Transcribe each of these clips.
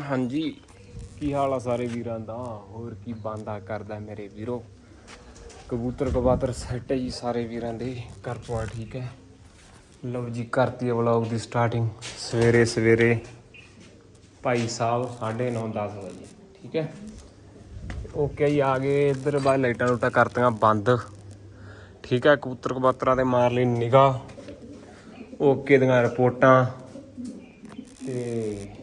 ਹਾਂਜੀ। ਕੀ ਹਾਲ ਆ ਸਾਰੇ ਵੀਰਾਂ ਦਾ? ਹੋਰ ਕੀ ਬੰਦਾ ਕਰਦਾ ਮੇਰੇ ਵੀਰੋ? ਕਬੂਤਰ ਕਬਾਤਰ ਸੈੱਟ ਹੈ ਜੀ ਸਾਰੇ ਵੀਰਾਂ ਦੇ। ਘਰ ਪਵਾ ਠੀਕ ਹੈ। ਲਓ ਜੀ, ਕਰਤੀ ਹੈ ਵਲੌਗ ਦੀ ਸਟਾਰਟਿੰਗ ਸਵੇਰੇ ਸਵੇਰੇ ਭਾਈ ਸਾਹਿਬ 9:30 10 ਵਜੇ, ਠੀਕ ਹੈ। ਓਕੇ ਜੀ, ਆ ਗਏ ਇੱਧਰ ਬਾਹਰ ਲਾਈਟਾਂ ਲੂਟਾਂ ਕਰਤੀਆਂ ਬੰਦ। ਠੀਕ ਹੈ, ਕਬੂਤਰ ਕਬਾਤਰਾਂ ਤੇ ਮਾਰ ਲਈ ਨਿਗਾਹ। ਓਕੇ ਦੀਆਂ ਰਿਪੋਰਟਾਂ। ਤੇ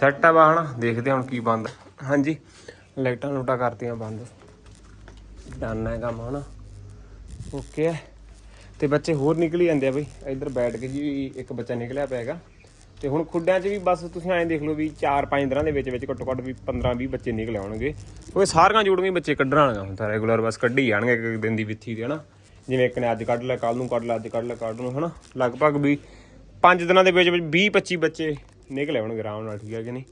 ਸੈੱਟ ਆ ਬਾਹਣ ਦੇਖਦੇ ਹਾਂ ਹੁਣ ਕੀ ਬੰਦ ਹਾਂਜੀ, ਲਾਈਟਾਂ ਲੂਟਾਂ ਕਰਤੀਆਂ ਬੰਦ। ਡਨ ਹੈ ਕੰਮ ਹਨਾ। ਓਕੇ ਹੈ ਤੇ ਬੱਚੇ ਹੋਰ ਨਿਕਲੀ ਜਾਂਦੇ ਆ ਬਈ, ਇੱਧਰ ਬੈਠ ਕੇ ਜੀ ਇੱਕ ਬੱਚਾ ਨਿਕਲਿਆ ਪਿਆਗਾ ਤੇ ਹੁਣ ਖੁੱਡਿਆਂ 'ਚ ਵੀ ਬਸ ਤੁਸੀਂ ਐਂ ਦੇਖ ਲਓ ਵੀ 4-5 ਦਿਨਾਂ ਦੇ ਵਿੱਚ ਵਿੱਚ ਘੱਟੋ ਘੱਟ ਵੀ 15-20 ਬੱਚੇ ਨਿਕਲ ਆਉਣਗੇ ਕਿਉਂਕਿ ਸਾਰੀਆਂ ਜੋੜੀਆਂ ਬੱਚੇ ਕੱਢਣ ਵਾਲੀਆਂ ਹੁਣ ਤਾਂ ਰੈਗੂਲਰ ਬਸ ਕੱਢੀ ਜਾਣਗੇ ਇੱਕ ਇੱਕ ਦਿਨ ਦੀ ਵਿੱਥੀ ਦੇ ਹਨਾ। ਜਿਵੇਂ ਇੱਕ ਨੇ ਅੱਜ ਕੱਢ ਲਿਆ ਕੱਲ ਨੂੰ ਕੱਢ ਲਿਆ, ਅੱਜ ਕੱਢ ਲਿਆ ਕੱਢ ਨੂੰ ਹਨਾ। ਲਗਭਗ ਵੀ 5 ਦਿਨਾਂ ਦੇ ਵਿੱਚ ਵਿੱਚ 20-25 ਬੱਚੇ ਨਿਕਲ ਆਉਣਗੇ ਆਰਾਮ ਨਾਲ, ਠੀਕ ਹੈ ਕਿ ਨਹੀਂ?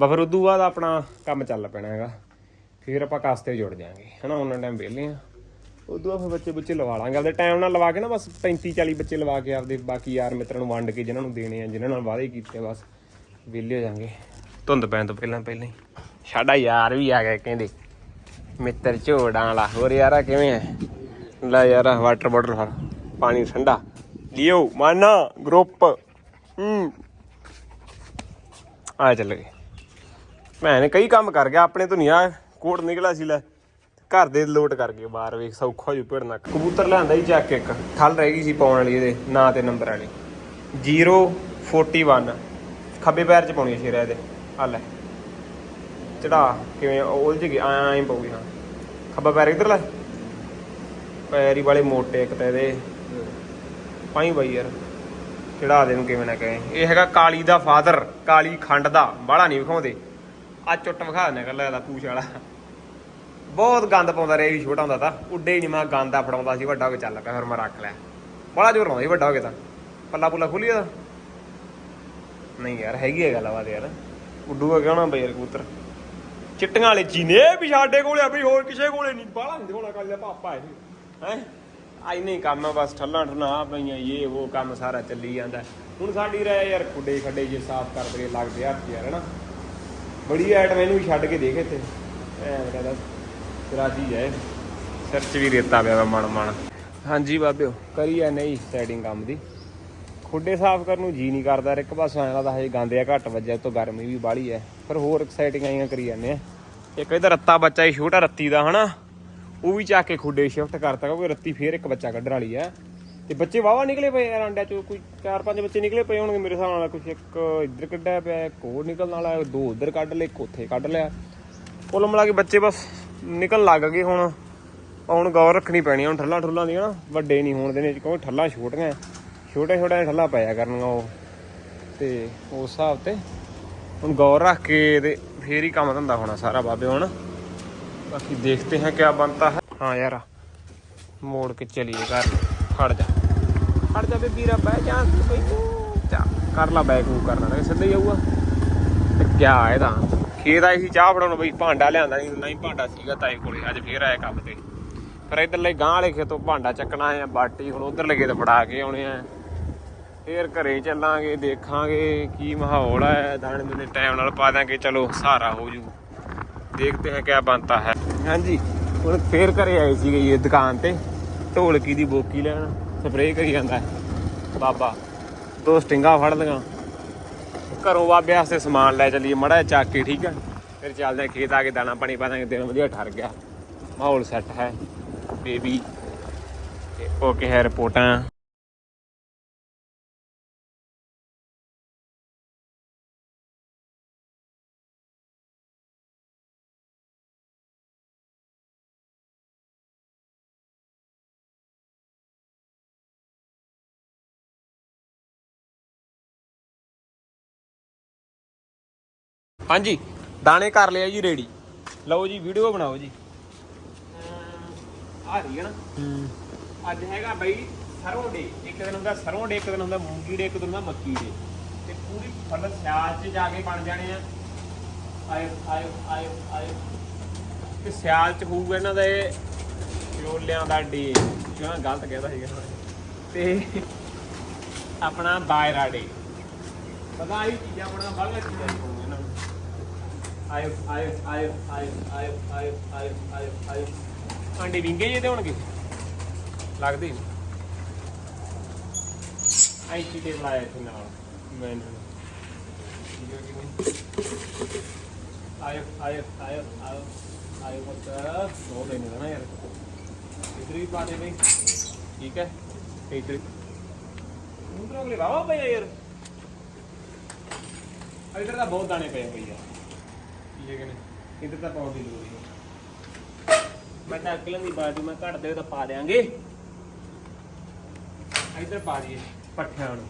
ਬਸ ਫਿਰ ਉਦੋਂ ਬਾਅਦ ਆਪਣਾ ਕੰਮ ਚੱਲ ਪੈਣਾ ਹੈਗਾ। ਫਿਰ ਆਪਾਂ ਕਾਸਤੇ ਜੁੜ ਜਾਾਂਗੇ, ਹਨਾ? ਉਹਨਾਂ ਟਾਈਮ ਵਿਹਲੇ ਆ। ਉਦੋਂ ਬਾਅਦ ਫਿਰ ਬੱਚੇ ਬੱਚੇ ਲਵਾ ਲਾਂਗੇ। ਆਪਦੇ ਟਾਈਮ ਨਾਲ ਲਵਾ ਕੇ ਨਾ ਬਸ 35 40 ਬੱਚੇ ਲਵਾ ਕੇ ਆਪਦੇ ਬਾਕੀ ਯਾਰ ਮਿੱਤਰਾਂ ਨੂੰ ਵੰਡ ਕੇ ਜਿਨ੍ਹਾਂ ਨੂੰ ਦੇਣੇ ਆ, ਜਿਨ੍ਹਾਂ ਨਾਲ ਵਾਅਦੇ ਕੀਤੇ, ਬਸ ਵਿਹਲੇ ਹੋ ਜਾਾਂਗੇ। ਧੁੰਦ ਪੈਣ ਤੋਂ ਪਹਿਲਾਂ ਪਹਿਲਾਂ ਹੀ। ਸਾਡਾ ਯਾਰ ਵੀ ਆ ਗਿਆ ਕਹਿੰਦੇ, ਮਿੱਤਰ ਝੋੜਾਂ ਵਾਲਾ। ਹੋਰ ਯਾਰਾ ਕਿਵੇਂ ਹੈ ਲੈ ਯਾਰਾ ਵਾਟਰ ਬੋਟਲ ਫੜ। ਪਾਣੀ ਠੰਡਾ। ਲਿਓ, ਮਾਨਾ ਗਰੁੱਪ ਹੂੰ। ਆ ਚੱਲ ਗਏ। ਮੈਂ ਨੇ ਕਈ ਕੰਮ ਕਰ ਗਿਆ, ਆਪਣੇ ਤੋਂ ਨਹੀਂ ਆ, ਕੋਟ ਨਿਕਲਿਆ ਸੀ ਲੈ। ਘਰ ਦੇ ਲੋਟ ਕਰ ਗਏ ਬਾਹਰ, ਵੇਖ, ਸੌਖਾ ਜੂ ਭਿੜਨਾ ਕਬੂਤਰ ਲਿਆਂਦਾ ਹੀ ਚੱਕ ਇੱਕ ਠੱਲ ਰਹਿ ਗਈ ਸੀ ਪਾਉਣ ਵਾਲੀ ਇਹਦੇ, ਨਾਂ ਤੇ ਨੰਬਰ ਵਾਲੀ। 041 ਖੱਬੇ ਪੈਰ ਚ ਪਾਉਣੀ ਸੀ ਇਹਦੇ। ਆ ਲੈ, ਚੜਾ, ਕਿਵੇਂ ਉਲਝ ਗਈ, ਐਂ ਪਊਗੀ ਹਾਂ। ਖੱਬਾ ਪੈਰ ਕਿੱਧਰ ਲੈ। ਪੈਰੀ ਵਾਲੇ ਮੋਟੇ ਇੱਕ ਤਾਂ ਇਹਦੇ। ਪਾਈ ਬਾਈ ਯਾਰ। ਚੜਾ ਦੇ ਨੂੰ ਕਿਵੇਂ ਨਾ ਕਹੇ। ਇਹ ਹੈਗਾ ਕਾਲੀ ਦਾ ਫਾਦਰ, ਕਾਲੀ ਖੰਡ ਦਾ ਬਾਹਲਾ ਨਹੀਂ ਵਿਖਾਉਂਦੇ। ਆ ਚੁੱਟ ਵਿਖਾ ਦਿੰਦੇ ਕੱਲਾ ਇਹਦਾ ਪੂਛ ਵਾਲਾ। ਬਹੁਤ ਗੰਦ ਪਾਉਂਦਾ ਰਿਹਾ ਵੀ, ਛੋਟਾ ਹੁੰਦਾ ਤਾਂ। ਉੱਡੇ ਹੀ ਨਹੀਂ ਮੈਂ ਗੰਦਾ ਫੜਾਉਂਦਾ ਸੀ, ਵੱਡਾ ਹੋ ਕੇ ਚੱਲ ਪਿਆ, ਫਿਰ ਮੈਂ ਰੱਖ ਲਿਆ। ਬੜਾ ਜ਼ੋਰ ਲਾਉਂਦਾ ਸੀ, ਵੱਡਾ ਹੋ ਕੇ ਤਾਂ। ਪੱਲਾ ਪੁੱਲਾ ਖੁੱਲੀ ਉਹਦਾ ਨਹੀਂ ਯਾਰ, ਹੈਗੀ ਹੈ ਗੱਲ, ਆਵਾਜ਼ ਯਾਰ। ਉੱਡੂਗਾ ਕਹਿਣਾ ਬਈ ਯਾਰ ਕਬੂਤਰ? ਚਿੱਟੀਆਂ ਵਾਲੇ ਚੀਨੇ ਵੀ ਸਾਡੇ ਕੋਲੇ ਆ, ਬਈ ਹੋਰ ਕਿਸੇ ਕੋਲੇ ਨਹੀਂ ਬਾਹਲਾ ਨਹੀਂ ਦਿਖਾਉਣਾ, ਕੱਲ ਪਾਪਾ ਇਹ। ਹੈ? ਆਈ ਨਹੀਂ ਕੰਮ ਆ, ਬਸ ਠੱਲਾਂ ਠੁੱਲਾਂ ਆ ਪਈਆਂ, ਇਹ ਉਹ ਕੰਮ ਸਾਰਾ ਚੱਲੀ ਜਾਂਦਾ। ਹੁਣ ਸਾਡੀ ਰਹਿ ਯਾਰ ਖੁੱਡੇ ਖੱਡੇ ਜੇ ਸਾਫ਼ ਕਰ ਦਈਏ ਲੱਗਦੇ ਹੱਥ ਯਾਰ, ਹਨਾ? ਬੜੀ ਐਟਮ ਇਹਨੂੰ ਵੀ ਛੱਡ ਕੇ ਦੇਖ ਇੱਥੇ। ਐ ਕਹਿੰਦਾ ਤੇਰਾ ਚੀਜ਼ ਹੈ ਸਿਰ 'ਚ ਵੀ ਰੇਤਾ ਪਿਆ ਵਾ ਮਣ ਮਣ। ਹਾਂਜੀ ਬਾਬਿਓ ਕਰੀ ਐ ਨਹੀਂ ਸੈਟਿੰਗ ਕੰਮ ਦੀ। ਖੁੱਡੇ ਸਾਫ਼ ਕਰਨ ਨੂੰ ਜੀ ਨਹੀਂ ਕਰਦਾ ਇੱਕ ਪਾਸੋਂ ਐਂ ਲੱਗਦਾ ਹਜੇ ਗੰਦ ਆ, ਘੱਟ ਵੱਜਿਆ ਤੋਂ ਗਰਮੀ ਵੀ ਬਾਹਲੀ ਐ। ਪਰ ਹੋਰ ਐਕਸਾਈਟਿੰਗ ਆਈਆਂ ਕਰੀ ਜਾਂਦੇ ਆ। ਇੱਕ ਇਹਦਾ ਰੱਤਾ ਬੱਚਾ ਹੀ ਛੋਟਾ ਰੱਤੀ ਦਾ, ਹਨਾ? ਉਹ ਵੀ ਚੱਕ ਕੇ ਖੁੱਡੇ ਸ਼ਿਫਟ ਕਰਤਾ, ਕਿਉਂਕਿ ਰੱਤੀ ਫੇਰ ਇੱਕ ਬੱਚਾ ਕੱਢਣ ਵਾਲੀ ਐ ਤੇ ਬੱਚੇ ਵਾਵਾ ਨਿਕਲੇ ਪਏ ਯਾਰ ਅੰਡਿਆਂ ਚੋਂ, ਕੋਈ ਚਾਰ ਪੰਜ ਬੱਚੇ ਨਿਕਲੇ ਪਏ ਹੋਣਗੇ ਮੇਰੇ ਹਿਸਾਬ ਨਾਲ ਕੁਝ ਇੱਕ ਇੱਧਰ ਕੱਢਿਆ ਪਿਆ, ਇੱਕ ਹੋਰ ਨਿਕਲਣ ਵਾਲਾ, ਦੋ ਉੱਧਰ ਕੱਢ ਲਏ, ਇੱਕ ਉੱਥੇ ਕੱਢ ਲਿਆ। ਕੁੱਲ ਮਿਲਾ ਕੇ ਬੱਚੇ ਬਸ ਨਿਕਲ ਲੱਗ ਗਏ ਹੁਣ। ਹੁਣ ਗੌਰ ਰੱਖਣੀ ਪੈਣੀ ਹੁਣ ਠੱਲਾਂ ਠੁੱਲਾਂ ਦੀਆਂ ਨਾ, ਵੱਡੇ ਨਹੀਂ ਹੋਣ ਦੇਣੇ, ਕਿਉਂਕਿ ਠੱਲਾਂ ਛੋਟੀਆਂ, ਛੋਟੇ ਛੋਟੇ ਠੱਲਾਂ ਪਾਇਆ ਕਰਨੀਆਂ ਉਹ। ਤੇ ਉਸ ਹਿਸਾਬ ਤੇ ਹੁਣ ਗੌਰ ਰੱਖ ਕੇ ਤੇ ਫੇਰ ਹੀ ਕੰਮ ਧੰਦਾ ਹੋਣਾ ਸਾਰਾ ਬਾਬੇ ਹੁਣ। ਬਾਕੀ ਦੇਖਤੇ हैं क्या बनता है हाँ यार मोड़ के चलिए घर खड़ जा ਖੜ ਜਾ ਬੇ ਵੀਰਾ ਬਹਿ ਜਾ ਬਈ ਤੂੰ ਚਾ ਕਰ ਲਾ ਬੈਕ ਨੂੰ ਕਰਨਾ ਤੇ ਸਿੱਧਾ ਹੀ ਆਊਗਾ ਤੇ ਕਿਆ ਇਹਦਾ ਖੇਤ ਆਈ ਸੀ ਚਾਹ ਫੜਾਉਣ ਬਈ ਭਾਂਡਾ ਲਿਆਂਦਾ ਨਹੀਂ ਨਹੀਂ ਭਾਂਡਾ ਸੀਗਾ ਤਾਏ ਕੋਲੇ ਅੱਜ ਫੇਰ ਆਇਆ ਕੰਮ ਤੇ ਫਿਰ ਇਧਰਲੇ ਗਾਂ ਵਾਲੇ ਖੇਤੋਂ ਭਾਂਡਾ ਚੱਕਣਾ ਹੈ ਬਾਟੀ ਹੁਣ ਉਧਰ ਲੱਗੇ ਤੇ ਫੜਾ ਕੇ ਆਉਣੇ ਆ ਫੇਰ ਘਰੇ ਚੱਲਾਂਗੇ ਦੇਖਾਂਗੇ ਕੀ ਮਾਹੌਲ ਹੈ ਦਾਣੇ ਦੇ ਟਾਈਮ ਨਾਲ ਪਾ ਦਾਂਗੇ ਚਲੋ ਸਹਾਰਾ ਹੋ ਜੂ ਦੇਖਦੇ ਹਾਂ ਕਿਆ ਬਣਤਾ ਹੈ। ਹਾਂਜੀ, ਹੁਣ ਫੇਰ ਘਰੇ ਆਏ ਸੀਗੇ ਇਹ ਦੁਕਾਨ ਤੇ। ਢੋਲਕੀ ਦੀ ਬੋਕੀ ਲੈਣ, ਸਪਰੇਅ ਕਰੀ ਜਾਂਦਾ ਹੈ। ਬਾਬਾ, ਦੋ ਸਟਿੰਗਾਂ ਫੜ ਲਈਆਂ। ਘਰੋਂ ਬਾਬੇ ਵਾਸਤੇ ਸਮਾਨ ਲੈ ਚੱਲੀਏ, ਮੜਾ ਚੱਕ ਕੇ, ਠੀਕ ਹੈ ਫਿਰ ਚੱਲਦੇ ਹਾਂ ਖੇਤ ਆ ਕੇ ਦਾਣਾ ਪਾਣੀ ਪਾ ਦਾਂਗੇ, ਦਿਨ ਵਧੀਆ ਠਰ ਗਿਆ। ਮਾਹੌਲ ਸੈੱਟ ਹੈ। ਬੇਬੀ ਓਕੇ ਹੈ ਰਿਪੋਰਟਾਂ। ਹਾਂਜੀ। ਦਾਣੇ ਕਰ ਲਿਆ ਜੀ ਰੈਡੀ ਲਓ ਜੀ ਵੀਡੀਓ ਬਣਾਓ ਜੀ। ਆ ਰਹੀ ਹੈ ਨਾ? ਅੱਜ ਹੈਗਾ ਬਈ ਸਰੋਂ ਡੇ ਇੱਕ ਦਿਨ ਹੁੰਦਾ ਸਰੋਂ ਡੇ ਇੱਕ ਦਿਨ ਹੁੰਦਾ ਮੂੰਗੀ ਡੇ ਇੱਕ ਦਿਨ ਹੁੰਦਾ ਮੱਕੀ ਡੇ ਤੇ ਪੂਰੀ ਫਲ ਸਿਆਲ 'ਚ ਜਾ ਕੇ ਬਣ ਜਾਣੇ ਆ। ਆਇਓ ਆਇਓ ਆਇਓ ਆਇਓ। ਤੇ ਸਿਆਲ 'ਚ ਹੋਊਗਾ ਇਹਨਾਂ ਦਾ ਇਹ ਚੋਲਿਆਂ ਦਾ ਡੇ ਨਾ ਗਲਤ ਕਹਿਦਾ ਸੀਗਾ। ਤੇ ਆਪਣਾ ਬਾਇਰਾ ਡੇ ਪਤਾ ਇਹ ਚੀਜ਼ਾਂ ਬਣਾ ਬਾਹਲਾ ਚੀਜ਼ਾਂ ਆਇਓ ਆਇਓ ਆਇਓ ਆਇਓ ਆਇਓ ਆਇਓ ਆਇਓ ਆਇਓ ਆਇਓ ਆਂਡੇ ਵਿੰਗੇ ਜੇ ਤੇ ਹੋਣਗੇ ਲੱਗਦੇ ਨੀ। ਆਈ ਚੀਟੇ ਲਾਇਆ ਇੱਥੇ ਨਾਲ ਮੈਂ ਆਇਓ ਆਇਓ ਆਇਓ ਆਇਓ ਆਇਓ ਮਤ ਦੋ ਦੇ ਨਾ ਯਾਰ ਇਧਰ ਵੀ ਪਾ ਦੇ ਬਈ ਠੀਕ ਹੈ ਤੇ ਇਧਰ ਉਧਰ ਅਗਲੇ ਵਾਵਾ ਪਿਆ ਯਾਰ ਇਧਰ ਤਾਂ ਬਹੁਤ ਦਾਣੇ ਪਏ ਪਈ ਯਾਰ ਠੀਕ ਹੈ ਕਿ ਨਹੀਂ? ਇਧਰ ਤਾਂ ਪਾਉਣ ਦੀ ਲੋੜ ਨਹੀਂ। ਮੈਂ ਤਾਂ ਅਕਲਾਂ ਦੀ ਬਾਜੂ ਮੈਂ ਘੱਟ ਦੇ ਤਾਂ ਪਾ ਦਿਆਂਗੇ। ਇਧਰ ਪਾ ਦਈਏ। ਪੱਠਿਆਂ ਨੂੰ।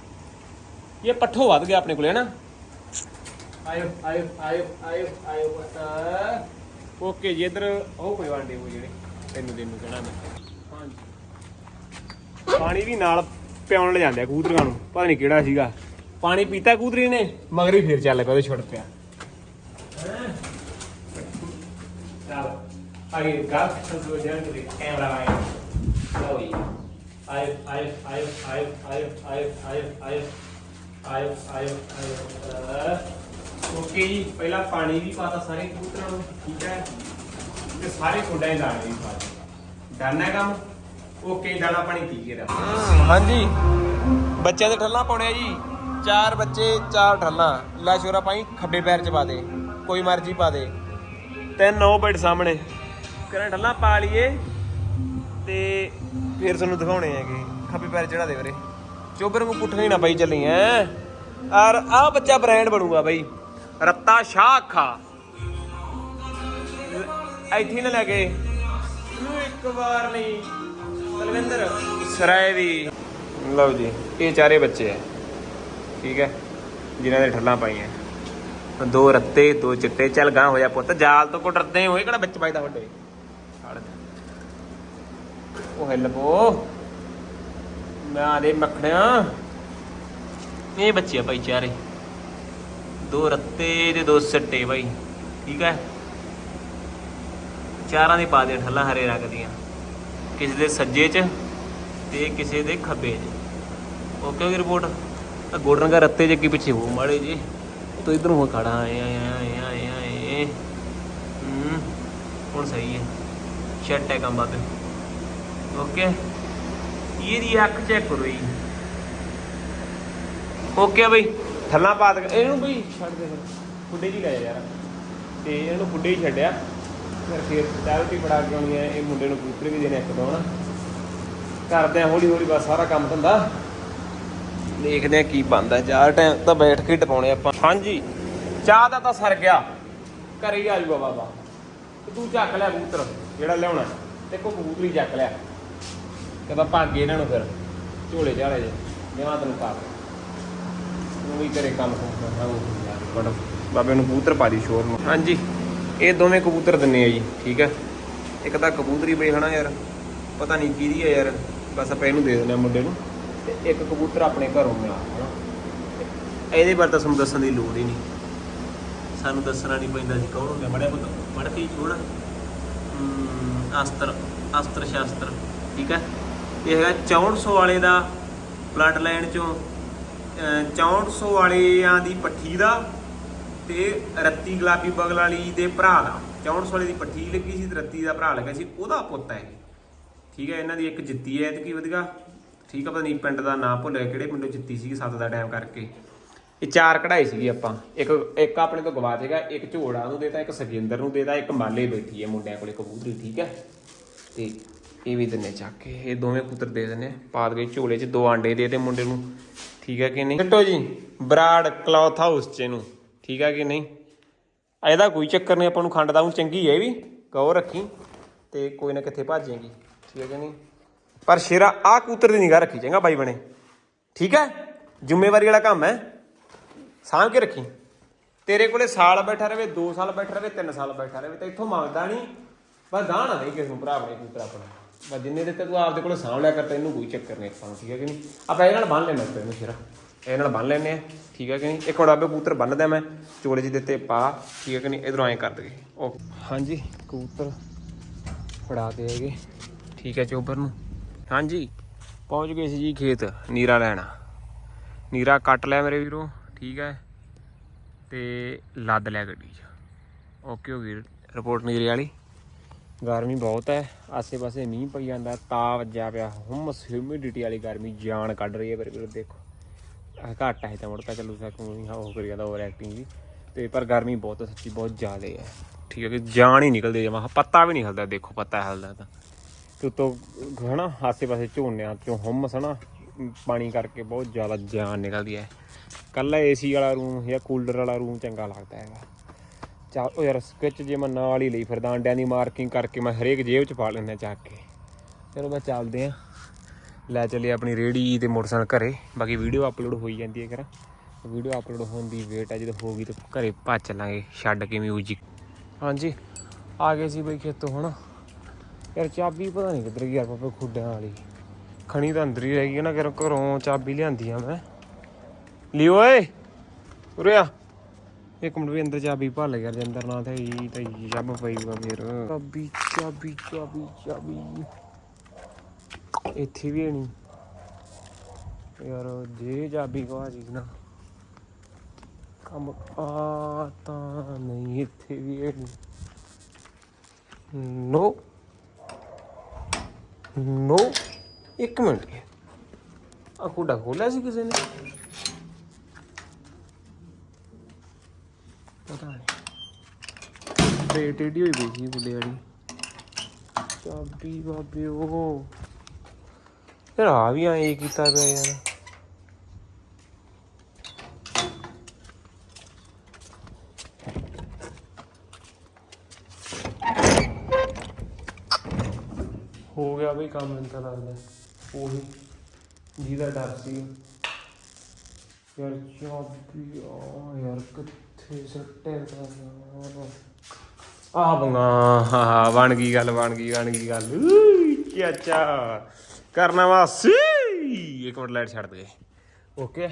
ਇਹ ਪੱਠੋ ਵੱਧ ਗਿਆ ਆਪਣੇ ਕੋਲੇ ਨਾ ਆਇਓ ਆਇਓ ਆਇਓ ਆਇਓ ਆਇਓ ਪਤਾ। ਓਕੇ ਜੀ ਇਧਰ ਉਹ ਕੋਈ ਵਾਂਡੇ ਹੋ ਜਿਹੜੇ। ਤੈਨੂੰ ਦੇਣ ਨੂੰ ਕਹਿਣਾ ਮੈਂ। ਪਾਣੀ ਵੀ ਨਾਲ ਪਿਆਉਣ ਲੈ ਜਾਂਦੇ ਆ ਕਬੂਤਰਾਂ ਨੂੰ। ਪਤਾ ਨਹੀਂ ਕਿਹੜਾ ਸੀਗਾ। ਪਾਣੀ ਪੀਤਾ ਕਬੂਤਰੀ ਨੇ ਮਗਰ ਹੀ ਫਿਰ ਚੱਲ ਪਿਆ ਉਹਦੇ ਛੁੱਟ ਪਿਆ। ਹੈਂ? ਚੱਲ ਆਗੇ ਗੱਲ ਸੰਦੋ ਜਾਣ ਦੇ ਕੈਮਰਾ ਆਇਆ ਲਓ ਜੀ ਆਇਓ ਆਇਓ ਆਇਓ ਆਇਓ ਆਇਓ ਆਇਓ ਆਇਓ ਆਇਓ ਆਇਓ ਆਇਓ ਓਕੇ ਜੀ ਪਹਿਲਾਂ ਪਾਣੀ ਵੀ ਪਾਤਾ ਸਾਰੇ ਕਬੂਤਰਾਂ ਨੂੰ ਠੀਕ ਹੈ ਤੇ ਸਾਰੇ ਕੁੰਡਾਂ ਦੇ ਦਾਣੇ ਵੀ ਪਾਤੇ ਡਨ ਕੰਮ ਓਕੇ ਦਾਣਾ ਪਾਣੀ ਪੀ ਕੇ ਦਾ ਹਾਂਜੀ ਬੱਚਿਆਂ ਦੇ ਠੱਲਾਂ ਪਾਉਣੇ ਆ ਜੀ ਚਾਰ ਬੱਚੇ, ਚਾਰ ਠੱਲਾਂ ਲੈ ਸ਼ੋਰਾ ਪਾਈ ਖੱਬੇ ਪੈਰ ਚ ਪਾ ਦੇ। ਕੋਈ ਮਰਜ਼ੀ ਪਾ ਦੇ। ਤਿੰਨ ਨੌ ਬੈਡ ਸਾਹਮਣੇ। ਕਰਾਂ ਠੱਲਾਂ ਪਾ ਲਈਏ ਤੇ ਫਿਰ ਤੁਹਾਨੂੰ ਦਿਖਾਉਣੇ ਹੈਗੇ। ਖੱਬੇ ਪੈਰ ਚੜਾ ਦੇ ਵੀਰੇ। ਚੋਬਰ ਨੂੰ ਪੁੱਠ ਨਾ ਪਈ ਚੱਲੀ ਐ ਔਰ ਆ ਬੱਚਾ ਬ੍ਰਾਂਡ ਬਣੂਗਾ ਬਈ। ਰੱਤਾ ਸ਼ਾਹ ਅੱਖਾ ਇੱਥੇ ਨਾ ਲੈ ਕੇ। ਨੂੰ ਇੱਕ ਵਾਰ ਨਹੀਂ ਤਲਵਿੰਦਰ ਸਰਾਏ ਦੀ। ਲਓ ਜੀ, ਇਹ ਚਾਰੇ ਬੱਚੇ ਐ ਠੀਕ ਹੈ, ਜਿਨ੍ਹਾਂ ਦੇ ਠੱਲਾਂ ਪਾਈਆਂ। ਦੋ ਰੱਤੇ, ਦੋ ਚਿੱਟੇ, ਚੱਲ ਗਾਂ ਹੋਇਆ ਪੁੱਤ, ਜਾਲ ਤੋਂ ਕੋ ਡਰਦੇ ਹੋਏ, ਕਿਹੜਾ ਵਿੱਚ ਪਾਈਦਾ ਵੱਡੇ? ਉਹ ਹਿੱਲ ਮੈਂ ਦੇ ਮੱਖਣਿਆ। ਇਹ ਬੱਚੇ ਆ ਭਾਈ ਚਾਰੇ। ਦੋ ਰੱਤੇ ਤੇ ਦੋ ਸੱਟੇ ਭਾਈ, ਠੀਕ ਹੈ? ਚਾਰਾਂ ਦੇ ਪਾ ਦੇ ਠੱਲਾਂ ਹਰੇ ਰੰਗ ਦੀਆਂ। ਕਿਸੇ ਦੇ ਸੱਜੇ 'ਚ ਤੇ ਕਿਸੇ ਦੇ ਖੱਬੇ 'ਚ। ਓਕੇ ਹੋਗੀ ਰਿਪੋਰਟ ਆ ਗੋਲਡਨ ਰੰਗਾ ਰੱਤੇ 'ਚ ਅੱਗੇ ਪਿੱਛੇ ਹੋ ਮਾੜੇ ਜੀ। ਤੋ ਇਧਰ ਹੋ ਖੜਾ ਆਏ ਆਏ ਆਏ ਆਏ ਆਏ। ਹੂੰ ਹੁਣ ਸਹੀ ਹੈ। ਸ਼ੈਟ ਹੈ ਕੰਮ ਬਾਬੇ ਓਕੇ ਇਹਦੀ ਅੱਖ ਚੈੱਕ ਕਰੋ ਜੀ। ਓਕੇ ਬਈ। ਥੱਲਾ ਪਾ ਦੇ। ਇਹਨੂੰ ਬਈ ਛੱਡ ਦੇ ਫਿਰ। ਖੁੱਡੇ ਜੀ ਲੈ ਜਾ ਯਾਰ। ਤੇ ਇਹਨੂੰ ਖੁੱਡੇ ਹੀ ਛੱਡਿਆ ਫਿਰ ਫੇਰ ਡਾਇਰਟੀ ਬੜਾ ਕੇ ਆਉਣੀ ਹੈ ਇਹ ਮੁੰਡੇ ਨੂੰ ਕਬੂਤਰ ਵੀ ਦੇਣੇ ਇੱਕ ਦੋ ਨਾ ਕਰਦੇ ਆ ਹੌਲੀ ਹੌਲੀ ਬਸ ਸਾਰਾ ਕੰਮ ਧੰਦਾ। ਦੇਖਦੇ ਆ ਕੀ ਬਣਦਾ। ਯਾਰ ਟਾਈਮ ਤਾਂ ਬੈਠ ਕੇ ਟਪਾਉਣੇ ਆਪਾਂ। ਹਾਂਜੀ। ਚਾਹ ਦਾ ਤਾਂ ਸਰ ਗਿਆ। ਘਰੇ ਹੀ ਆ ਜੂਗਾ ਬਾਬਾ। ਤੇ ਤੂੰ ਚੱਕ ਲੈ ਕਬੂਤਰ ਜਿਹੜਾ ਲਿਆਉਣਾ। ਤੇ ਕੋ ਕਬੂਤਰ ਚੱਕ ਲਿਆ ਕਹਿੰਦਾ ਭਾਗੇ ਇਹਨਾਂ ਨੂੰ ਫਿਰ। ਝੋਲੇ ਝਾਲੇ ਜੇ। ਜਿਵੇਂ ਤੈਨੂੰ ਪਾ ਦੇ ਉਹ ਵੀ ਘਰੇ ਕੰਮ ਕਰਦਾ ਉਹ ਬਾਬੇ ਨੂੰ ਕਬੂਤਰ ਪਾ ਦੀ ਸ਼ੋਰ ਨੂੰ ਹਾਂਜੀ। ਇਹ ਦੋਵੇਂ ਕਬੂਤਰ ਦਿੰਨੇ ਆ ਜੀ ਠੀਕ ਹੈ ਇੱਕ ਤਾਂ ਕਬੂਤਰੀ ਬਈ ਹਨਾ ਯਾਰ। ਪਤਾ ਨਹੀਂ ਕਿਹਦੀ ਹੈ ਯਾਰ। ਬਸ ਆਪਾਂ ਇਹਨੂੰ ਦੇ ਦਿੰਦੇ ਆ ਮੁੰਡੇ ਨੂੰ। ਤੇ ਇੱਕ ਕਬੂਤਰ ਆਪਣੇ ਘਰੋਂ ਮਿਲਾ ਹਨਾ ਇਹਦੇ ਬਾਰੇ ਤਾਂ ਸਾਨੂੰ ਦੱਸਣ ਦੀ ਲੋੜ ਹੀ ਨਹੀਂ। ਸਾਨੂੰ ਦੱਸਣਾ ਨਹੀਂ ਪੈਂਦਾ ਸੀ ਕੌਣ ਹੁੰਦਾ ਮੜਿਆ ਪੁੱਤ ਮੜ ਕੇ ਛੋੜ ਅਸਤਰ ਅਸਤਰ ਸ਼ਾਸਤਰ, ਠੀਕ ਹੈ? ਇਹ ਹੈਗਾ 6400 ਵਾਲੇ ਦਾ ਬਲੱਡ ਲਾਈਨ ਚੋਂ, ਅਹ 6400 ਵਾਲਿਆਂ ਦੀ ਪੱਠੀ ਦਾ ਤੇ ਰੱਤੀ ਗੁਲਾਬੀ ਬਗਲ ਵਾਲੀ ਦੇ ਭਰਾ ਦਾ। 6400 ਵਾਲੇ ਦੀ ਪੱਠੀ ਲੱਗੀ ਸੀ ਤੇ ਰੱਤੀ ਦਾ ਭਰਾ ਲੱਗਾ ਸੀ। ਉਹਦਾ ਪੁੱਤ ਹੈ ਠੀਕ ਹੈ, ਇਹਨਾਂ ਦੀ ਇੱਕ ਜਿੱਤੀ ਹੈ। ਤੇ ਕੀ ਵਧੀਆ ਠੀਕ ਆ ਪਤਾ ਨਹੀਂ ਪਿੰਡ ਦਾ ਨਾਂ ਭੁੱਲ ਗਿਆ ਕਿਹੜੇ ਪਿੰਡੋਂ ਜਿੱਤੀ ਸੀ ਸੱਤ ਦਾ ਟਾਈਮ ਕਰਕੇ। ਇਹ ਚਾਰ ਕਢਾਈ ਸੀਗੀ ਆਪਾਂ। ਇੱਕ ਇੱਕ ਆਪਣੇ ਤੋਂ ਗਵਾ ਦੇਗਾ ਇੱਕ ਝੋੜਾ ਨੂੰ ਦੇਤਾ ਇੱਕ ਸਜਿੰਦਰ ਨੂੰ ਦੇਤਾ ਇੱਕ ਮਾਲੇ ਬੈਠੀ ਹੈ ਮੁੰਡਿਆਂ ਕੋਲੇ ਕਬੂਤਰੀ ਠੀਕ ਹੈ? ਤੇ ਇਹ ਵੀ ਦਿੰਨੇ ਚੱਕ ਕੇ ਇਹ ਦੋਵੇਂ ਪੁੱਤਰ ਦੇ ਦਿੰਨੇ ਪਾ ਦੇ ਝੋਲੇ 'ਚ ਦੋ ਆਂਡੇ ਦੇ ਦੇ ਮੁੰਡੇ ਨੂੰ ਠੀਕ ਹੈ ਕਿ ਨਹੀਂ? ਛੱਟੋ ਜੀ। ਬਰਾੜ ਕਲੌਥ ਹਾਊਸ 'ਚ ਇਹਨੂੰ ਠੀਕ ਹੈ ਕਿ ਨਹੀਂ? ਇਹਦਾ ਕੋਈ ਚੱਕਰ ਨਹੀਂ ਆਪਾਂ ਨੂੰ ਖੰਡ ਦਾ ਉਹ ਚੰਗੀ ਹੈ ਇਹ ਵੀ ਕਹੋ ਰੱਖੀ ਤੇ ਕੋਈ ਨਾ ਕਿੱਥੇ ਭਾਜੇਗੀ ਠੀਕ ਹੈ ਕਿ ਨਹੀਂ? ਪਰ ਸ਼ੇਰਾ ਆ ਕੂਤਰ ਦੀ ਨਿਗਾਹ ਰੱਖੀ, ਚੰਗਾ ਬਾਈ ਬਣੇ। ਠੀਕ ਹੈ? ਜ਼ਿੰਮੇਵਾਰੀ ਵਾਲਾ ਕੰਮ ਹੈ। ਸਾਂਭ ਕੇ ਰੱਖੀ। ਤੇਰੇ ਕੋਲੇ ਸਾਲ ਬੈਠਾ ਰਵੇ 2 ਸਾਲ ਬੈਠਾ ਰਵੇ 3 ਸਾਲ ਬੈਠਾ ਰਵੇ, ਤਾਂ ਇੱਥੋਂ ਮੰਗਦਾ ਨਹੀਂ। ਬਸ ਗਾਹ ਨਾ ਨਹੀਂ ਕਿਸ ਨੂੰ, ਭਰਾ ਬਣੇ, ਕੂਤਰ ਆਪਣਾ। ਬਸ ਜਿੰਨੇ ਦੇ ਤੂੰ ਆਪਦੇ ਕੋਲੇ ਸਾਂਭ ਲਿਆ ਕਰ, ਤੈਨੂੰ ਕੋਈ ਚੱਕਰ ਨਹੀਂ, ਆਪਾਂ ਠੀਕ ਹੈ ਕਿ ਨਹੀਂ? ਆਪਾਂ ਇਹ ਨਾਲ ਬੰਨ ਲੈਣਾ ਤੈਨੂੰ ਸ਼ੇਰਾ। ਇਹ ਨਾਲ ਬੰਨ ਲੈਨੇ ਆ ਠੀਕ ਹੈ ਕਿ ਨਹੀਂ? ਇੱਕ ਹੁਣ ਆਪੇ ਕਬੂਤਰ ਬੰਨਦਾ ਮੈਂ, ਚੋਲੇ ਚ ਦਿੱਤੇ ਪਾ, ਠੀਕ ਹੈ ਕਿ ਨਹੀਂ? ਇਧਰੋਂ ਐਂ ਕਰ ਦਗੇ ਓਕੇ। ਹਾਂਜੀ ਕਬੂਤਰ ਫੜਾ ਕੇ ਹੈਗੇ ਠੀਕ ਹੈ, ਚੋਬਰ ਨੂੰ। ਹਾਂਜੀ, ਪਹੁੰਚ ਗਏ ਸੀ ਜੀ ਖੇਤ, ਨੀਰਾ ਲੈਣਾ। ਨੀਰਾ ਕੱਟ ਲਿਆ ਮੇਰੇ ਵੀਰੋ, ਠੀਕ ਹੈ। ਤੇ ਲੱਦ ਲਿਆ ਗੱਡੀ 'ਚ। ਓਕੇ ਹੋ ਗਈ ਰਿਪੋਰਟ ਨੀਰੇ ਵਾਲੀ। ਗਰਮੀ ਬਹੁਤ ਹੈ, ਆਸੇ-ਪਾਸੇ ਮੀਂਹ ਪਈ ਜਾਂਦਾ, ਤਾ ਵੱਜਿਆ ਪਿਆ। ਹੁਮਸ ਹਿਊਮਿਡਿਟੀ ਵਾਲੀ ਗਰਮੀ ਜਾਨ ਕੱਢ ਰਹੀ ਹੈ ਮੇਰੇ ਵੀਰੋ, ਦੇਖੋ। ਆਹ ਘੱਟ ਹੈ ਤਾਂ ਮੁੜ ਤਾਂ ਚੱਲੂ ਸਕੂੰ ਹਾਂ, ਉਹ ਕਰੀ ਜਾਂਦਾ ਓਵਰ ਐਕਟਿੰਗ ਜੀ ਤੇ ਪਰ ਗਰਮੀ ਬਹੁਤ ਸੱਚੀ ਬਹੁਤ ਜ਼ਿਆਦਾ ਹੈ। ਠੀਕ ਹੈ ਕਿ ਜਾਨ ਹੀ ਨਿਕਲਦੀ ਜਮਾ ਪੱਤਾ ਵੀ ਨਹੀਂ ਹਿਲਦਾ, ਦੇਖੋ ਪੱਤਾ ਹਿਲਦਾ ਤਾਂ। ਤੇ ਉਤੋਂ ਹਨਾ, ਆਸੇ-ਪਾਸੇ ਝੋਨਿਆਂ ਚੋਂ ਹੁਮਸ ਹਨਾ, ਪਾਣੀ ਕਰਕੇ ਬਹੁਤ ਜ਼ਿਆਦਾ ਜਾਨ ਨਿਕਲਦੀ ਹੈ ਕੱਲਾ ਏਸੀ ਵਾਲਾ ਰੂਮ ਜਾਂ ਕੂਲਰ ਵਾਲਾ ਰੂਮ ਚੰਗਾ ਲੱਗਦਾ ਹੈਗਾ। ਚਾ ਉਹ ਯਾਰ ਸਕਿੱਚ ਜੇ ਮੈਂ ਨਾਲ ਹੀ ਲਈ ਫਿਰਦਾ, ਅੰਡਿਆਂ ਦੀ ਮਾਰਕਿੰਗ ਕਰਕੇ ਮੈਂ ਹਰੇਕ ਜੇਬ 'ਚ ਪਾ ਲੈਂਦਾ ਚੱਕ ਕੇ। ਚਲੋ ਮੈਂ ਚੱਲਦੇ ਆ। ਲੈ ਚਲੇ ਆਪਣੀ ਰੇੜੀ ਤੇ ਮੋਟਰਸਾਈਕਲ ਘਰੇ, ਬਾਕੀ ਵੀਡੀਓ ਅਪਲੋਡ ਹੋਈ ਜਾਂਦੀ ਹੈ ਕਰਾਂ ਵੀਡੀਓ ਅਪਲੋਡ ਹੋਣ ਦੀ ਵੇਟ ਹੈ ਜਦੋਂ ਹੋ ਗਈ ਤਾਂ ਘਰੇ ਭੱਜ ਚੱਲਾਂਗੇ, ਛੱਡ ਕੇ ਮਿਊਜ਼ਿਕ ਹਾਂਜੀ, ਆ ਗਏ ਸੀ ਬਈ ਖੇਤੋਂ ਹੁਣ ਯਾਰ ਚਾਬੀ ਪਤਾ ਨਹੀਂ ਕਿੱਧਰ ਗਈ, ਯਾਰ ਪਾਪਾ ਖੁੱਡਿਆਂ ਵਾਲੀ। ਖਣੀ ਤਾਂ ਅੰਦਰ ਹੀ ਰਹਿ ਗਈ ਨਾ, ਘਰੋਂ ਘਰੋਂ ਚਾਬੀ ਲਿਆਂਦੀ ਆ ਮੈਂ। ਲਈ ਓਏ, ਉਰੇ ਆ। ਇੱਕ ਮਿੰਟ ਵੀ ਅੰਦਰ ਚਾਬੀ ਭੱਲ ਗਿਆ ਜੇ ਨਾ ਤੇ ਹੀ ਤਾਂ ਜੱਬ ਪਈਗਾ ਫਿਰ। ਚਾਬੀ ਚਾਬੀ ਚਾਬੀ ਚਾਬੀ। ਇੱਥੇ ਵੀ ਨਹੀਂ ਯਾਰ ਜੇ ਚਾਬੀ ਗਵਾ ਜੀ ਨਾ, ਕੰਮ ਆ ਤਾਂ ਨਹੀਂ, ਇੱਥੇ ਵੀ ਨਹੀਂ ਨੋ। ਨੋ ਇੱਕ ਮਿੰਟ ਆ ਕੁੜਾ ਖੋਲਿਆ ਸੀ ਕਿਸੇ ਨੇ? ਪਤਾ ਨਹੀਂ। ਤੇ ਟੇਡੀ ਹੋਈ ਪਈ ਸੀ ਕੁੜੇ ਵਾਲੀ। ਚਾਬੀ ਬਾਬੇ ਉਹ। ਯਾਰ ਆ ਵੀ ਐਂ ਕੀਤਾ ਪਿਆ ਯਾਰ। ਹੋ ਕੰਮ ਮੈਨੂੰ ਤਾਂ ਲੱਗਦਾ ਉਹੀ ਜਿਹਦਾ ਡਰ ਸੀ। ਯਾਰ ਚਾਬੀ ਆ ਯਾਰ ਕਿੱਥੇ ਸੱਟੇ ਦਾ ਆ ਬੰਗਾ ਬਣ ਗਈ ਗੱਲ ਬਣ ਗਈ ਬਣ ਗਈ ਗੱਲ। ਉਈ, ਕਰਨਾ ਵਾਸੀ। ਇੱਕ ਮਿੰਟ ਲਾਈਟ ਛੱਡ ਦੇ। ਓਕੇ।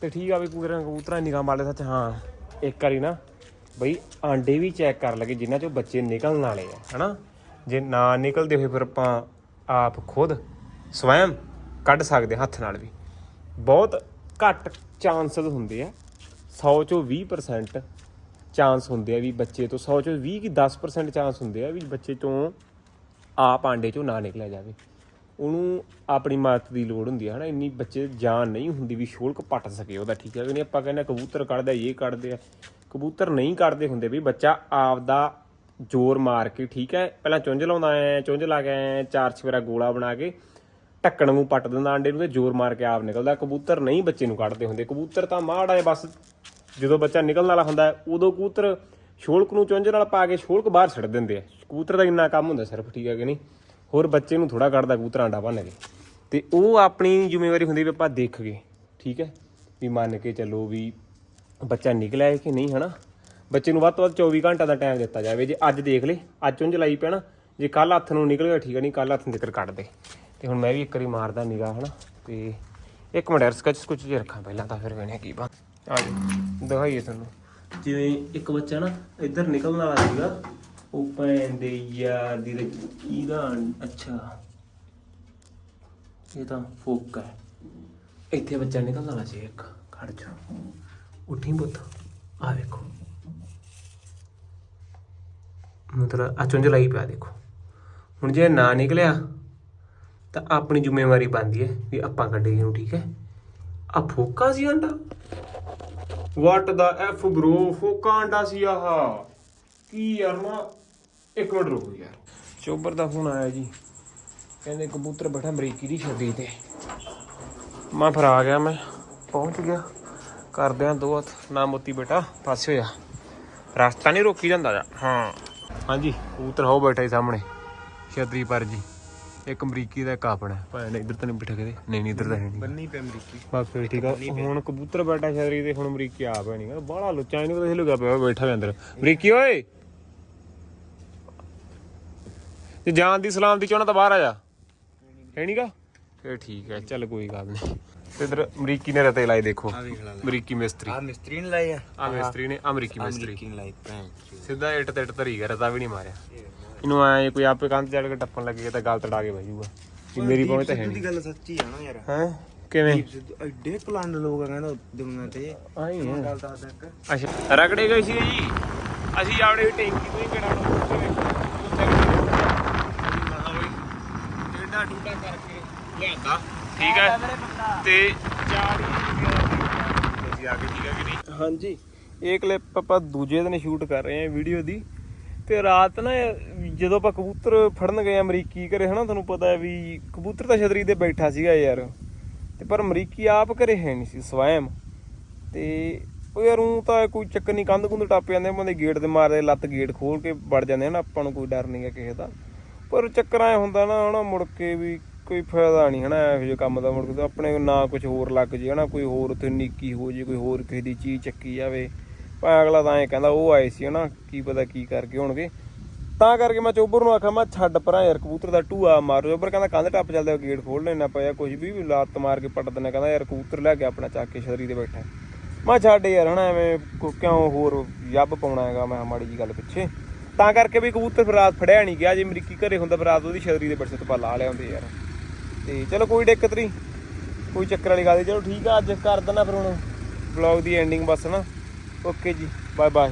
ਤੇ ਠੀਕ ਆ ਵੀ ਕਬੂਤਰਾਂ ਕਬੂਤਰਾਂ ਨਿਗਾਹ ਮਾਰਦੇ ਸੱਚ ਹਾਂ। ਇੱਕ ਵਾਰੀ ਨਾ ਬਈ ਆਂਡੇ ਵੀ ਚੈੱਕ ਕਰ ਲਗੇ ਜਿਨ੍ਹਾਂ ਚੋਂ ਬੱਚੇ ਨਿਕਲਣ ਵਾਲੇ ਆ ਹਨਾ? ਜੇ ਨਾ ਨਿਕਲਦੇ ਹੋਏ ਫਿਰ ਆਪਾਂ ਆਪ ਖੁਦ ਸਵੈਮ ਕੱਢ ਸਕਦੇ ਹਾਂ ਹੱਥ ਨਾਲ ਵੀ। ਬਹੁਤ ਘੱਟ ਚਾਂਸਸ ਹੁੰਦੇ ਆ। 100 ਚੋਂ 20% ਚਾਂਸ ਹੁੰਦੇ ਆ ਵੀ ਬੱਚੇ ਤੋਂ 100 ਚੋਂ 20 ਕੀ 10% ਚਾਂਸ ਹੁੰਦੇ ਆ ਵੀ ਬੱਚੇ ਤੋਂ ਆਪ ਆਂਡੇ ਚੋਂ ਨਾ ਨਿਕਲਿਆ ਜਾਵੇ। ਉਹਨੂੰ ਆਪਣੀ ਮਦਦ ਦੀ ਲੋੜ ਹੁੰਦੀ ਹੈ ਹਨਾ? ਇੰਨੀ ਬੱਚੇ ਜਾਨ ਨਹੀਂ ਹੁੰਦੀ ਵੀ ਸ਼ੋਲਕ ਪੱਟ ਸਕੇ ਉਹਦਾ, ਠੀਕ ਹੈ ਕਿ ਨਹੀਂ ਆਪਾਂ ਕਹਿੰਦੇ ਕਬੂਤਰ ਕੱਢਦਾ, ਇਹ ਕੱਢਦੇ ਆ। ਕਬੂਤਰ ਨਹੀਂ ਕੱਢਦੇ ਹੁੰਦੇ ਵੀ ਬੱਚਾ ਆਪ ਦਾ ਜ਼ੋਰ ਮਾਰ ਕੇ, ਠੀਕ ਹੈ, ਪਹਿਲਾਂ ਚੁੰਝ ਲਾਉਂਦਾ ਐ, ਚੁੰਝ ਲਾ ਕੇ ਐਂ, ਚਾਰ ਚਫੇਰਾ ਗੋਲਾ ਬਣਾ ਕੇ ਢੱਕਣ ਨੂੰ ਪੱਟ ਦਿੰਦਾ ਆਂਡੇ ਨੂੰ ਤੇ ਜ਼ੋਰ ਮਾਰ ਕੇ ਆਪ ਨਿਕਲਦਾ। ਕਬੂਤਰ ਨਹੀਂ ਬੱਚੇ ਨੂੰ ਕੱਢਦੇ ਹੁੰਦੇ। ਕਬੂਤਰ ਤਾਂ ਮਾੜਾ ਜਿਹਾ ਬਸ ਜਦੋਂ ਬੱਚਾ ਨਿਕਲਣ ਵਾਲਾ ਹੁੰਦਾ ਉਦੋਂ ਕਬੂਤਰ ਛੋਲਕ ਨੂੰ ਚੁੰਝ ਨਾਲ ਪਾ ਕੇ ਛੋਲਕ ਬਾਹਰ ਛੱਡ ਦਿੰਦੇ ਆ। ਕਬੂਤਰ ਦਾ ਇੰਨਾ ਕੰਮ ਹੁੰਦਾ ਸਿਰਫ, ਠੀਕ ਹੈ ਕਿ ਨਹੀਂ? ਹੋਰ ਬੱਚੇ ਨੂੰ ਥੋੜਾ ਕੱਢਦਾ ਕਬੂਤਰ ਆਂਡਾ ਭੰਨ ਕੇ। ਤੇ ਉਹ ਆਪਣੀ ਜ਼ਿੰਮੇਵਾਰੀ ਹੁੰਦੀ ਵੀ ਆਪਾਂ ਦੇਖ ਗਏ ਠੀਕ ਹੈ, ਵੀ ਮੰਨ ਕੇ ਚੱਲੋ ਵੀ ਬੱਚਾ ਨਿਕਲਿਆ ਹੈ ਕਿ ਨਹੀਂ, ਹਨਾ? ਬੱਚੇ ਨੂੰ ਵੱਧ ਤੋਂ ਵੱਧ 24 ਘੰਟਾ ਦਾ ਟਾਈਮ ਦਿੱਤਾ ਜਾਵੇ। ਜੇ ਅੱਜ ਦੇਖ ਲੇ, ਅੱਜ ਚੁੰਝ ਲਾਈ ਪੈਣਾ ਜੇ ਕੱਲ ਹੱਥ ਨੂੰ ਨਿਕਲ ਗਿਆ, ਠੀਕ ਹੈ ਨਹੀਂ ਕੱਲ ਹੱਥ ਨੂੰ ਜ਼ਿਕਰ ਕੱਢ ਦੇ। ਤੇ ਹੁਣ ਮੈਂ ਵੀ ਇੱਕ ਵਾਰੀ ਮਾਰਦਾ ਨਿਗਾਹ, ਹਨਾ, ਤੇ ਇੱਕ ਮਿੰਟ ਸਕਚ ਸਕੁਚ ਜੇ ਰੱਖਾਂ ਪਹਿਲਾਂ ਤਾਂ, ਫਿਰ ਵੇਣੇ ਕੀ ਬਾ ਆ ਜੀ ਦਿਖਾਈਏ ਤੁਹਾਨੂੰ। ਜਿਵੇਂ ਇੱਕ ਬੱਚਾ ਨਾ ਇੱਧਰ ਨਿਕਲਣ ਵਾਲਾ ਸੀਗਾ, ਉਹ ਭੈਣ ਦੇ ਯਾਰ ਦੀ ਤੇ ਅੱਛਾ। ਇਹ ਤਾਂ ਫੋਕ ਹੈ ਇੱਥੇ ਬੱਚਾ ਨਿਕਲਣ ਵਾਲਾ ਸੀ, ਇੱਕ। ਖੜ ਜਾ। ਉੱਠੀ ਪੁੱਤ, ਆ ਵੇਖੋ। ਮਤਲਬ ਆ ਚੁੰਝ ਲਾਈ ਪਿਆ ਦੇਖੋ। ਹੁਣ ਜੇ ਨਾ ਨਿਕਲਿਆ ਤਾਂ ਆਪਣੀ ਜ਼ਿੰਮੇਵਾਰੀ ਬਣਦੀ ਹੈ ਵੀ ਆਪਾਂ ਕੱਢੀਏ ਇਹਨੂੰ ਠੀਕ ਹੈ? ਆ ਫੋਕਾ ਸੀ ਆਂਡਾ। ਵਾਟ ਦਾ ਐਫ ਬ్రో ਫੋਕਾ ਆਂਡਾ ਸੀ ਆਹ। ਕੀ ਯਾਰ ਮਾ ਇੱਕ ਮਿੰਟ ਰੁਕੋ ਯਾਰ। ਚੋਬਰ ਦਾ ਫੋਨ ਆਇਆ ਜੀ। ਕਹਿੰਦੇ ਕਬੂਤਰ ਬੈਠਾ ਅਮਰੀਕੀ ਦੀ ਛੱਡੀ ਤੇ। ਮੈਂ ਫਿਰ ਆ ਗਿਆ ਮੈਂ ਪਹੁੰਚ ਗਿਆ। ਕਰਦੇ ਆ ਦੋ ਹੱਥ ਨਾ ਮੋਤੀ ਬੇਟਾ ਪਾਸੇ ਹੋ ਜਾ ਰਸਤਾ ਨਹੀਂ ਰੋਕੀ ਜਾਂਦਾ। ਜਾ ਹਾਂ। ਹਾਂਜੀ। ਕਬੂਤਰ ਹੋ ਬੈਠਾ ਹੀ ਸਾਹਮਣੇ ਛਤਰੀ ਪਰ ਜੀ। ਇੱਕ ਅਮਰੀਕੀ ਦਾ ਇੱਕ ਆਪਣਾ। ਭਾਵੇਂ ਇੱਧਰ ਤਾਂ ਨਹੀਂ ਬਿਠਾ ਕਦੇ ਨਹੀਂ ਨਹੀਂ ਇੱਧਰ ਤਾਂ ਹੈ ਨਹੀਂ। ਬੰਨੀ ਪੈ ਅਮਰੀਕੀ। ਬਸ ਫਿਰ ਠੀਕ ਆ। ਹੁਣ ਕਬੂਤਰ ਬੈਠਾ ਛਤਰੀ ਤੇ ਹੁਣ ਅਮਰੀਕੀ ਆਪ ਹੈ ਨਹੀਂ ਬਾਹਲਾ ਲੁੱਚਾ ਨਹੀਂ ਪਤਾ ਹਿਲੂਗਾ ਪਿਆ ਬੈਠਾ ਵੀ ਅੰਦਰ। ਅਮਰੀਕੀ ਓਏ! ਤੇ ਜਾਨ ਦੀ ਸਲਾਮ ਦੀ ਚਾਹਣਾ ਤਾਂ ਬਾਹਰ ਆ ਜਾ। ਹੈ ਨਹੀਂਗਾ ਫੇਰ ਠੀਕ ਹੈ। ਚੱਲ ਕੋਈ ਗੱਲ ਨਹੀਂ। ਤੇ ਇਧਰ ਅਮਰੀਕੀ ਨੇ ਰਤੇ ਲਾਏ ਦੇਖੋ। ਆ ਵੇਖ ਲਾ ਲੈ। ਅਮਰੀਕੀ ਮਿਸਤਰੀ। ਆ ਮਿਸਤਰੀ ਨੇ ਲਾਏ ਆ? ਆ ਮਿਸਤਰੀ ਨੇ ਅਮਰੀਕੀ ਮਿਸਤਰੀ। ਅਮਰੀਕੀ ਨੇ ਲਾਏ ਭੈਣ। ਸਿੱਧਾ ਇੱਟ ਤੇ ਇੱਟ ਧਰੀ ਗਿਆ ਰਤਾ ਵੀ ਨਹੀਂ ਮਾਰਿਆ। ਇਹਨੂੰ ਆਏ ਕੋਈ ਆਪੇ ਕੰਧ ਚੜ ਕੇ ਟੱਪਣ ਲੱਗੇ ਤਾਂ ਗਲ ਤੜਾ ਕੇ ਬਹਿ ਜਾਊਗਾ ਮੇਰੀ ਪਹੁੰਚ ਤਾਂ ਹੈ ਸਿੱਧੂ ਦੀ ਨਹੀਂ। ਗੱਲ ਸੱਚੀ ਆ ਨਾ ਯਾਰ। ਹੈ? ਕਿਵੇਂ? ਦੀਪ ਸਿੱਧੂ ਐਡੇ ਕਲੰਡ ਲੋਕ ਆ ਕਹਿੰਦਾ ਦੁਨੀਆ ਤੇ। ਆਈ ਹੈ ਗੱਲ ਦੱਸਦਾ ਇੱਕ। ਅੱਛਾ ਰਗੜੇ ਗਏ ਸੀ ਜੀ। ਅਸੀਂ ਆਪਣੇ ਵੀ ਟੈਂਕੀ ਤੋਂ ਹੀ ਕਿਹੜਾ ਨੂੰ ਉੱਥੇ ਉੱਥੇ ਅਸੀਂ ਮਹਾ ਬਈ ਡੇਡਾ ਡੂਡਾ ਕਰਕੇ ਲਿਆਂਦਾ। ਠੀਕ ਹੈ? ਤੇ 40 ਅਸੀਂ ਆ। ਗਏ ਠੀਕ ਹੈ ਕਿ ਨਹੀਂ? ਹਾਂਜੀ ਇਹ ਕਲਿੱਪ ਆਪਾਂ ਦੂਜੇ ਦਿਨ ਸ਼ੂਟ ਕਰ ਰਹੇ ਹਾਂ ਵੀਡੀਓ ਦੀ। ਤੇ ਰਾਤ ਨਾ ਜਦੋਂ ਆਪਾਂ ਕਬੂਤਰ ਫੜਨ ਗਏ ਅਮਰੀਕੀ ਘਰੇ ਹਨਾ ਤੁਹਾਨੂੰ ਪਤਾ ਹੈ ਵੀ ਕਬੂਤਰ ਤਾਂ ਛਤਰੀ ਤੇ ਬੈਠਾ ਸੀਗਾ ਯਾਰ। ਤੇ ਪਰ ਅਮਰੀਕੀ ਆਪ ਘਰੇ ਹੈ ਨਹੀਂ ਸੀ ਸਵੈਮ। ਤੇ ਉਹ ਯਾਰ ਊਂ ਤਾਂ ਕੋਈ ਚੱਕਰ ਨਹੀਂ ਕੰਧ ਕੁੰਧ ਟੱਪ ਜਾਂਦੇ ਬੰਦੇ ਗੇਟ ਤੇ ਮਾਰਦੇ ਲੱਤ ਗੇਟ ਖੋਲ ਕੇ ਵੜ ਜਾਂਦੇ ਹਨ ਆਪਾਂ ਨੂੰ ਕੋਈ ਡਰ ਨਹੀਂ ਹੈ ਕਿਸੇ ਦਾ। ਪਰ ਚੱਕਰ ਐ ਹੁੰਦਾ ਨਾ ਹਨਾ ਮੁੜ ਕੇ ਵੀ ਕੋਈ ਫਾਇਦਾ ਨਹੀਂ ਹਨਾ, ਇਹੋ ਜਿਹੇ ਕੰਮ ਦਾ ਮੁੜ ਕੇ ਆਪਣੇ ਨਾ ਕੁਝ ਹੋਰ ਲੱਗ ਜੇ ਹਨਾ, ਕੋਈ ਹੋਰ ਉੱਥੇ ਨੀਕੀ ਹੋ ਜੇ, ਕੋਈ ਹੋਰ ਕਿਸੇ ਦੀ ਚੀਜ਼ ਚੱਕੀ ਜਾਵੇ। ਭਾਵੇਂ ਅਗਲਾ ਤਾਂ ਐ ਕਹਿੰਦਾ ਉਹ ਆਏ ਸੀ ਹਨਾ, ਕੀ ਪਤਾ ਕੀ ਕਰਕੇ ਹੋਣਗੇ। ਤਾਂ ਕਰਕੇ ਮੈਂ ਚੋਬਰ ਨੂੰ ਆਖਿਆ, ਮੈਂ ਛੱਡ ਪਰਾਂ ਯਾਰ, ਕਬੂਤਰ ਦਾ ਟੂਆ ਮਾਰ। ਚੋਬਰ ਕਹਿੰਦਾ, ਕੰਧ ਟੱਪ ਚੱਲਦਾ ਗੇਟ ਖੋਲ ਲੈਣਾ ਪਿਆ ਕੁਝ ਵੀ ਵੀ ਲੱਤ ਮਾਰ ਕੇ ਪੱਟ ਦਿੰਦਾ ਕਹਿੰਦਾ ਯਾਰ ਕਬੂਤਰ ਲੈ ਕੇ ਆਪਣਾ ਚੱਕ ਕੇ ਛਤਰੀ ਤੇ ਬੈਠਾ। ਮੈਂ ਕਿਹਾ ਛੱਡ ਯਾਰ ਹਨਾ, ਐਵੇਂ ਕਿਉਂ ਹੋਰ ਜੱਬ ਪਾਉਣਾ ਹੈਗਾ, ਮੈਂ ਕਿਹਾ ਮਾੜੀ ਜੀ ਗੱਲ ਪਿੱਛੇ। ਤਾਂ ਕਰਕੇ ਵੀ ਕਬੂਤਰ ਫਿਰ ਰਾਤ ਫੜਿਆ ਨਹੀਂ ਗਿਆ, ਜੇ ਅਮਰੀਕੀ ਘਰੇ ਹੁੰਦਾ ਫਿਰ ਰਾਤ ਉਹਦੀ ਛਤਰੀ ਦੇ ਬੱਚੇ ਤੋਂ ਲਾ ਲਿਆ ਹੁੰਦੇ ਯਾਰ। ਤੇ ਚਲੋ ਕੋਈ ਦਿੱਕਤ ਨਹੀਂ। ਕੋਈ ਚੱਕਰ ਵਾਲੀ ਗੱਲ ਨਹੀਂ। ਚਲੋ ਠੀਕ ਆ, ਅੱਜ ਕਰ ਦਿੰਦਾ ਫਿਰ ਹੁਣ ਵਲੌਗ ਦੀ ਐਂਡਿੰਗ ਬਸ ਨਾ ਓਕੇ ਜੀ ਬਾਏ ਬਾਏ